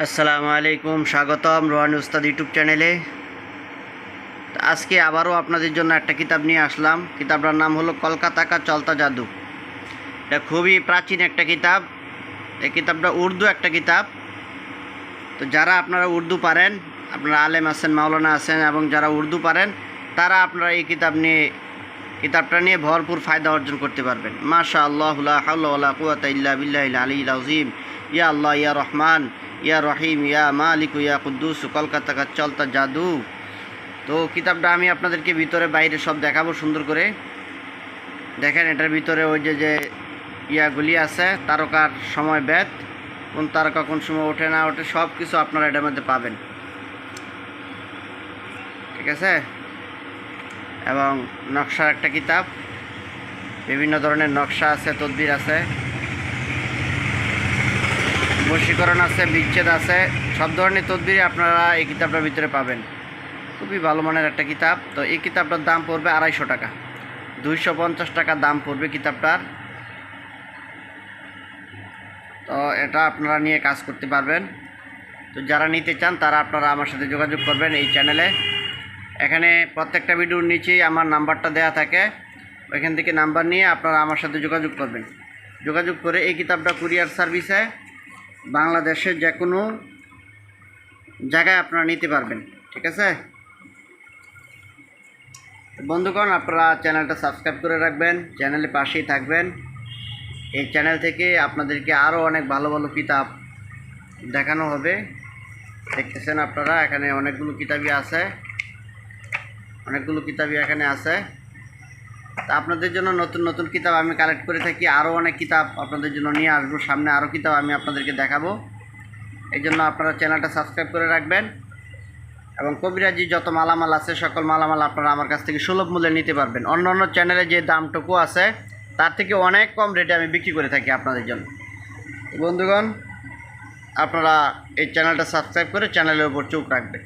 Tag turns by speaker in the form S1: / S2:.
S1: আসসালামু আলাইকুম, স্বাগতম রোহান উস্তাদ ইউটিউব চ্যানেলে। আজকে আবারও আপনাদের জন্য একটা কিতাব নিয়ে আসলাম। কিতাবটার নাম হলো কলকাতা কা চলতা জাদু। এটা খুবই প্রাচীন একটা কিতাব। এই কিতাবটা উর্দু একটা কিতাব। তো যারা আপনারা উর্দু পারেন, আপনারা আলেম আছেন, মাওলানা আছেন এবং যারা উর্দু পারেন, তারা আপনারা এই কিতাব নিয়ে কিতাবটা নিয়ে ভরপুর ফায়দা অর্জন করতে পারবেন। মাশা আল্লাহ হাউলা কুয়াতা ইল্লা বিল্লাহ আলী আজিম ইয়া আল্লাহ, ইয়া রহমান, ইয়া রহিম, ইয়া মালিক, ইয়া কুদ্দুস, কলকাতা কা চলতা জাদু। তো কিতাবটা আমি আপনাদেরকে ভিতরে বাইরে সব দেখাবো সুন্দর করে। দেখেন এটার ভিতরে ওই যে যে ইয়াগুলি আছে, তারকার সময় ব্যাত কোন তারকা কোন সময় ওঠে না ওঠে সব কিছু আপনারা এটার মধ্যে পাবেন। ঠিক আছে? এবং নকশার একটা কিতাব। বিভিন্ন ধরনের নকশা আছে, তদবির আছে। বশীকরণ আছে, বিচ্ছেদ আছে। সব ধরনের তদবির আপনারা এই কিতাবটার ভিতরে পাবেন। খুবই ভালো মানের একটা কিতাব। তো এই কিতাবটার দাম পড়বে আড়াইশো টাকা। দুইশো পঞ্চাশ টাকা দাম পড়বে কিতাবটার। তো এটা আপনারা নিয়ে কাজ করতে পারবেন। তো যারা নিতে চান তারা আপনারা আমার সাথে যোগাযোগ করবেন এই চ্যানেলে। এখানে প্রত্যেকটা ভিডিওর নিচেই আমার নাম্বারটা দেওয়া থাকে। ওইখান থেকে নাম্বার নিয়ে আপনারা আমার সাথে যোগাযোগ করবেন। যোগাযোগ করে এই কিতাবটা কুরিয়ার সার্ভিসে বাংলাদেশের যে কোনো জায়গায় আপনারা নিতে পারবেন। ঠিক আছে? বন্ধুগণ, আপনারা চ্যানেলটা সাবস্ক্রাইব করে রাখবেন চ্যানেলে পাশেই থাকবেন। এই চ্যানেল থেকে আপনাদেরকে আরও অনেক ভালো ভালো কিতাব দেখানো হবে। দেখতেছেন আপনারা, এখানে অনেকগুলো কিতাবই আছে। অনেকগুলো কিতাবই এখানে আছে। তা আপনাদের জন্য নতুন নতুন কিতাব আমি কালেক্ট করে থাকি। আরও অনেক কিতাব আপনাদের জন্য নিয়ে আসব। সামনে আরও কিতাব আমি আপনাদেরকে দেখাবো। এই জন্য আপনারা চ্যানেলটা সাবস্ক্রাইব করে রাখবেন এবং কবিরাজি যত মালামাল আছে, সকল মালামাল আপনারা আমার কাছ থেকে সুলভ মূল্যে নিতে পারবেন। অন্য অন্য চ্যানেলে যে দামটুকু আছে, তার থেকে অনেক কম রেটে আমি বিক্রি করে থাকি আপনাদের জন্য। বন্ধুগণ, আপনারা এই চ্যানেলটা সাবস্ক্রাইব করে চ্যানেলের উপর চোখ রাখবেন।